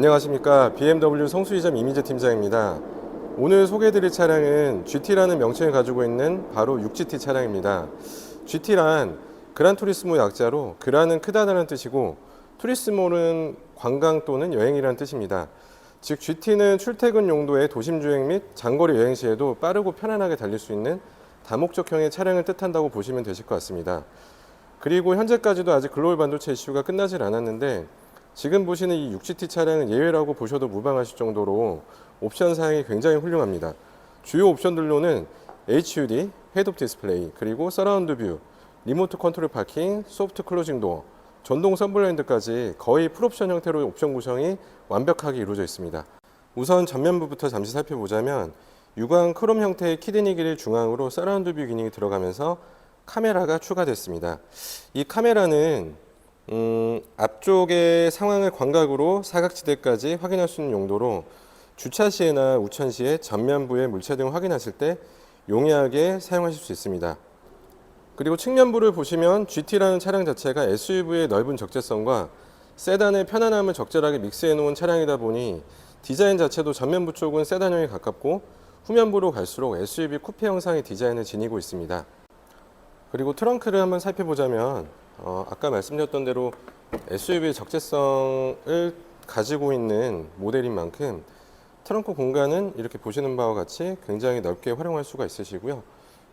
안녕하십니까 BMW 성수이점 이미재 팀장입니다. 오늘 소개해드릴 차량은 GT라는 명칭을 가지고 있는 바로 6GT 차량입니다. GT란 그란 투리스모 약자로 그란은 크다라는 뜻이고 투리스모는 관광 또는 여행이라는 뜻입니다. 즉 GT는 출퇴근 용도의 도심 주행 및 장거리 여행 시에도 빠르고 편안하게 달릴 수 있는 다목적형의 차량을 뜻한다고 보시면 되실 것 같습니다. 그리고 현재까지도 아직 글로벌 반도체 이슈가 끝나질 않았는데 지금 보시는 이 6GT 차량은 예외라고 보셔도 무방하실 정도로 옵션 사양이 굉장히 훌륭합니다. 주요 옵션들로는 HUD, 헤드업 디스플레이, 그리고 서라운드 뷰, 리모트 컨트롤 파킹, 소프트 클로징 도어, 전동 선블라인드까지 거의 풀옵션 형태로 옵션 구성이 완벽하게 이루어져 있습니다. 우선 전면부부터 잠시 살펴보자면 유광 크롬 형태의 키드니 길을 중앙으로 서라운드 뷰 기능이 들어가면서 카메라가 추가됐습니다. 이 카메라는 음, 앞쪽의 상황을 광각으로 사각지대까지 확인할 수 있는 용도로 주차 시에나 우천 시에 전면부의 물체 등을 확인하실 때 용이하게 사용하실 수 있습니다. 그리고 측면부를 보시면 GT라는 차량 자체가 SUV의 넓은 적재성과 세단의 편안함을 적절하게 믹스해 놓은 차량이다 보니 디자인 자체도 전면부 쪽은 세단형에 가깝고 후면부로 갈수록 SUV 쿠페 형상의 디자인을 지니고 있습니다. 그리고 트렁크를 한번 살펴보자면 어, 아까 말씀드렸던 대로 SUV 적재성을 가지고 있는 모델인 만큼 트렁크 공간은 이렇게 보시는 바와 같이 굉장히 넓게 활용할 수가 있으시고요.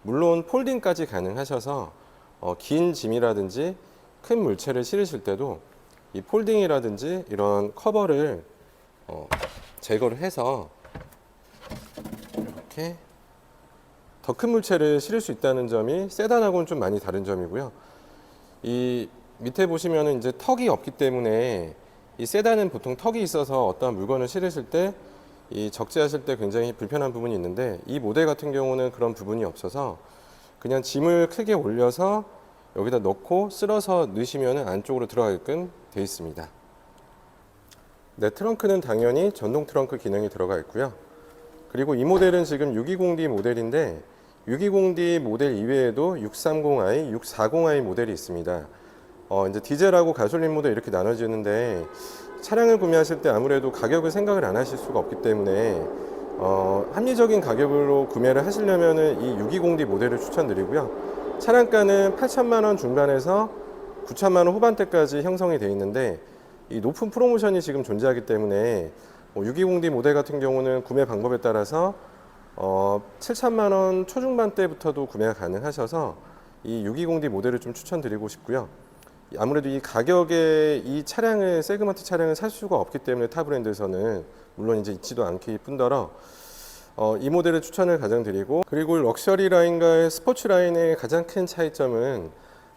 물론 폴딩까지 가능하셔서 어, 긴 짐이라든지 큰 물체를 실으실 때도 이 폴딩이라든지 이런 커버를 어, 제거를 해서 이렇게 더 큰 물체를 실을 수 있다는 점이 세단하고는 좀 많이 다른 점이고요. 이 밑에 보시면은 이제 턱이 없기 때문에 이 세단은 보통 턱이 있어서 어떠한 물건을 실으실 때 이 적재하실 때 굉장히 불편한 부분이 있는데 이 모델 같은 경우는 그런 부분이 없어서 그냥 짐을 크게 올려서 여기다 넣고 쓸어서 넣으시면 안쪽으로 들어가게끔 되어 있습니다. 네, 트렁크는 당연히 전동 트렁크 기능이 들어가 있고요. 그리고 이 모델은 지금 620D 모델인데 620D 모델 이외에도 630i, 640i 모델이 있습니다. 어, 이제 디젤하고 가솔린 모델 이렇게 나눠지는데 차량을 구매하실 때 아무래도 가격을 생각을 안 하실 수가 없기 때문에 어, 합리적인 가격으로 구매를 하시려면은 이 620D 모델을 추천드리고요. 차량가는 8천만 원 중반에서 9천만 원 후반대까지 형성이 되어 있는데 이 높은 프로모션이 지금 존재하기 때문에 뭐 620D 모델 같은 경우는 구매 방법에 따라서 어, 7천만 원 초중반대부터도 구매가 가능하셔서 이 620D 모델을 좀 추천드리고 싶고요. 아무래도 이 가격에 이 차량을 세그먼트 차량을 살 수가 없기 때문에 타 브랜드에서는 물론 이제 있지도 않기 뿐더러 어, 이 모델을 추천을 가장 드리고 그리고 럭셔리 라인과의 스포츠 라인의 가장 큰 차이점은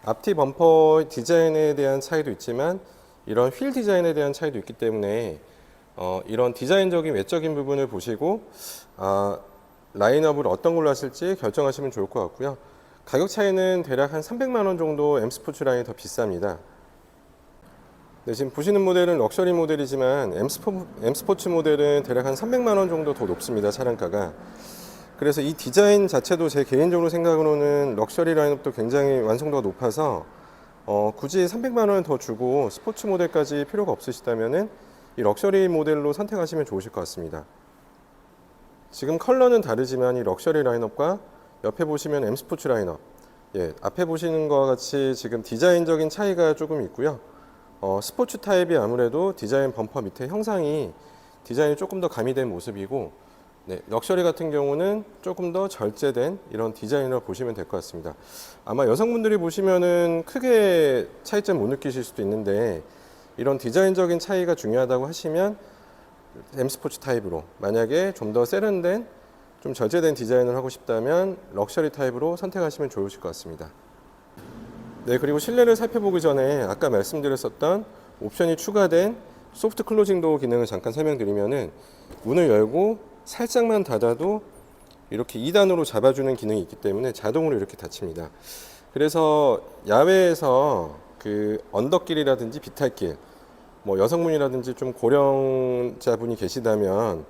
앞뒤 범퍼 디자인에 대한 차이도 있지만 이런 휠 디자인에 대한 차이도 있기 때문에 어, 이런 디자인적인 외적인 부분을 보시고 아, 라인업을 어떤 걸로 하실지 결정하시면 좋을 것 같고요. 가격 차이는 대략 한 300만 원 정도 M 스포츠 라인이 더 비쌉니다. 네, 지금 보시는 모델은 럭셔리 모델이지만 M, 스포, M 스포츠 모델은 대략 한 300만 원 정도 더 높습니다. 차량가가. 그래서 이 디자인 자체도 제 개인적으로 생각으로는 럭셔리 라인업도 굉장히 완성도가 높아서 어, 굳이 300만 원을 더 주고 스포츠 모델까지 필요가 없으시다면은 이 럭셔리 모델로 선택하시면 좋으실 것 같습니다. 지금 컬러는 다르지만 이 럭셔리 라인업과 옆에 보시면 M 스포츠 라인업, 예, 앞에 보시는 것과 같이 지금 디자인적인 차이가 조금 있고요. 어, 스포츠 타입이 아무래도 디자인 범퍼 밑에 형상이 디자인이 조금 더 가미된 모습이고, 네, 럭셔리 같은 경우는 조금 더 절제된 이런 디자인으로 보시면 될 것 같습니다. 아마 여성분들이 보시면은 크게 차이점 못 느끼실 수도 있는데 이런 디자인적인 차이가 중요하다고 하시면 M 스포츠 타입으로 만약에 좀 더 세련된 좀 절제된 디자인을 하고 싶다면 럭셔리 타입으로 선택하시면 좋으실 것 같습니다. 네, 그리고 실내를 살펴보기 전에 아까 말씀드렸었던 옵션이 추가된 소프트 클로징 도어 기능을 잠깐 설명드리면은 문을 열고 살짝만 닫아도 이렇게 2단으로 잡아주는 기능이 있기 때문에 자동으로 이렇게 닫힙니다. 그래서 야외에서 그 언덕길이라든지 비탈길, 뭐 여성분이라든지 좀 고령자분이 계시다면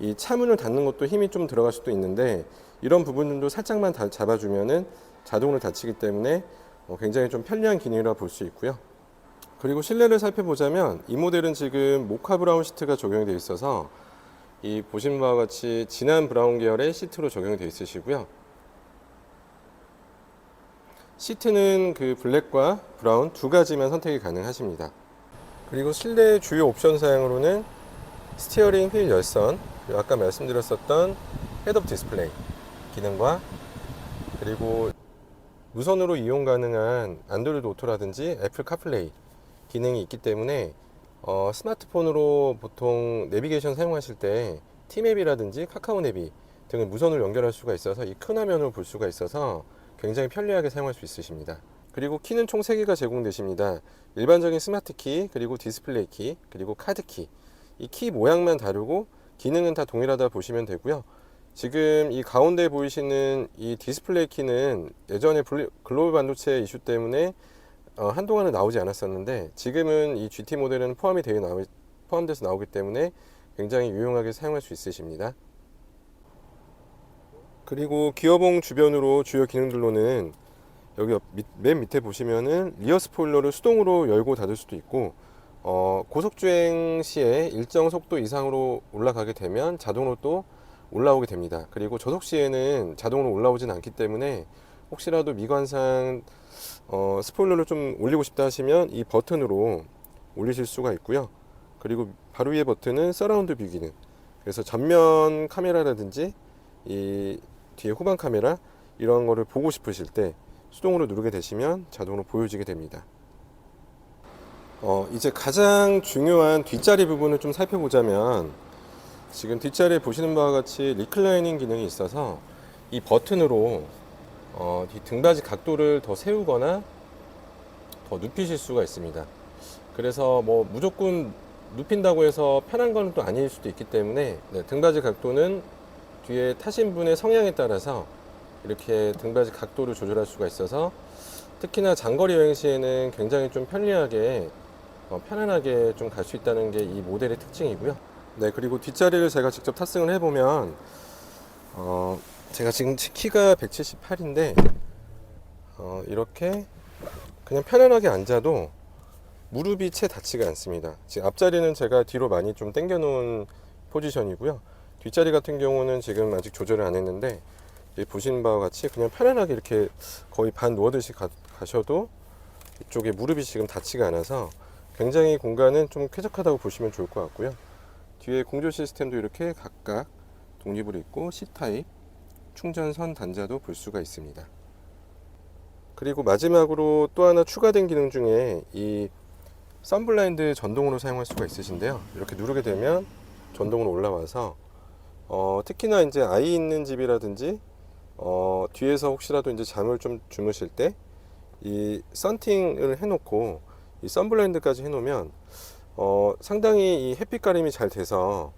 이 차문을 닫는 것도 힘이 좀 들어갈 수도 있는데 이런 부분들도 살짝만 다 잡아주면은 자동으로 닫히기 때문에 어, 굉장히 좀 편리한 기능이라 볼 수 있고요. 그리고 실내를 살펴보자면 이 모델은 지금 모카 브라운 시트가 적용이 되어 있어서 이 보신 바와 같이 진한 브라운 계열의 시트로 적용이 되어 있으시고요. 시트는 그 블랙과 브라운 두 가지만 선택이 가능하십니다. 그리고 실내 주요 옵션 사양으로는 스티어링 휠 열선, 그리고 아까 말씀드렸었던 헤드업 디스플레이 기능과 그리고 무선으로 이용 가능한 안드로이드 오토라든지 애플 카플레이 기능이 있기 때문에 어, 스마트폰으로 보통 내비게이션 사용하실 때 티맵이라든지 카카오 내비 등을 무선으로 연결할 수가 있어서 이 큰 화면으로 볼 수가 있어서 굉장히 편리하게 사용할 수 있으십니다. 그리고 키는 총 3개가 제공되십니다. 일반적인 스마트 키, 그리고 디스플레이 키, 그리고 카드 키. 이 키 모양만 다르고 기능은 다 동일하다 보시면 되고요. 지금 이 가운데 보이시는 이 디스플레이 키는 예전에 글로벌 반도체 이슈 때문에 어, 한동안은 나오지 않았었는데 지금은 이 GT 모델은 포함이 되어 나오, 포함돼서 나오기 때문에 굉장히 유용하게 사용할 수 있으십니다. 그리고 기어봉 주변으로 주요 기능들로는 여기 옆- 밑- 맨 밑에 보시면은 리어 스포일러를 수동으로 열고 닫을 수도 있고 어, 고속 주행 시에 일정 속도 이상으로 올라가게 되면 자동으로 또 올라오게 됩니다. 그리고 저속 시에는 자동으로 올라오진 않기 때문에 혹시라도 미관상 어, 스포일러를 좀 올리고 싶다 하시면 이 버튼으로 올리실 수가 있고요. 그리고 바로 위에 버튼은 서라운드 뷰 기능. 그래서 전면 카메라라든지 이 뒤에 후방 카메라 이런 거를 보고 싶으실 때 수동으로 누르게 되시면 자동으로 보여지게 됩니다. 어, 이제 가장 중요한 뒷자리 부분을 좀 살펴보자면 지금 뒷자리에 보시는 바와 같이 리클라이닝 기능이 있어서 이 버튼으로 어, 이 등받이 각도를 더 세우거나 더 눕히실 수가 있습니다. 그래서 뭐 무조건 눕힌다고 해서 편한 건 또 아닐 수도 있기 때문에 네, 등받이 각도는 뒤에 타신 분의 성향에 따라서 이렇게 등받이 각도를 조절할 수가 있어서 특히나 장거리 여행 시에는 굉장히 좀 편리하게 어, 편안하게 좀 갈 수 있다는 게 이 모델의 특징이고요. 네, 그리고 뒷자리를 제가 직접 탑승을 해보면 어, 제가 지금 키가 178인데 어, 이렇게 그냥 편안하게 앉아도 무릎이 채 닿지가 않습니다. 지금 앞자리는 제가 뒤로 많이 좀 당겨 놓은 포지션이고요. 뒷자리 같은 경우는 지금 아직 조절을 안 했는데 이 보시는 바와 같이 그냥 편안하게 이렇게 거의 반 누워듯이 가, 가셔도 이쪽에 무릎이 지금 닿지가 않아서 굉장히 공간은 좀 쾌적하다고 보시면 좋을 것 같고요. 뒤에 공조 시스템도 이렇게 각각 독립으로 있고 C타입 충전선 단자도 볼 수가 있습니다. 그리고 마지막으로 또 하나 추가된 기능 중에 이 선블라인드 전동으로 사용할 수가 있으신데요. 이렇게 누르게 되면 전동으로 올라와서 어, 특히나 이제 아이 있는 집이라든지 어, 뒤에서 혹시라도 이제 잠을 좀 주무실 때 이 썬팅을 해놓고 이 선블라인드까지 해놓으면 어, 상당히 이 햇빛 가림이 잘 돼서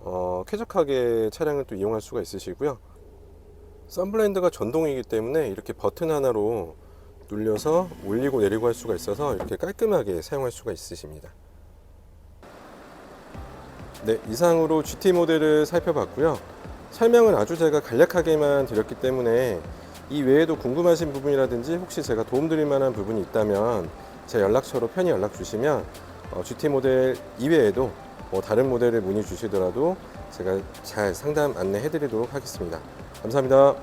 어, 쾌적하게 차량을 또 이용할 수가 있으시고요. 선블라인드가 전동이기 때문에 이렇게 버튼 하나로 눌려서 올리고 내리고 할 수가 있어서 이렇게 깔끔하게 사용할 수가 있으십니다. 네, 이상으로 GT 모델을 살펴봤고요. 설명을 아주 제가 간략하게만 드렸기 때문에 이 외에도 궁금하신 부분이라든지 혹시 제가 도움드릴 만한 부분이 있다면 제 연락처로 편히 연락 주시면 어, GT 모델 이외에도 뭐 다른 모델을 문의 주시더라도 제가 잘 상담 안내해 드리도록 하겠습니다. 감사합니다.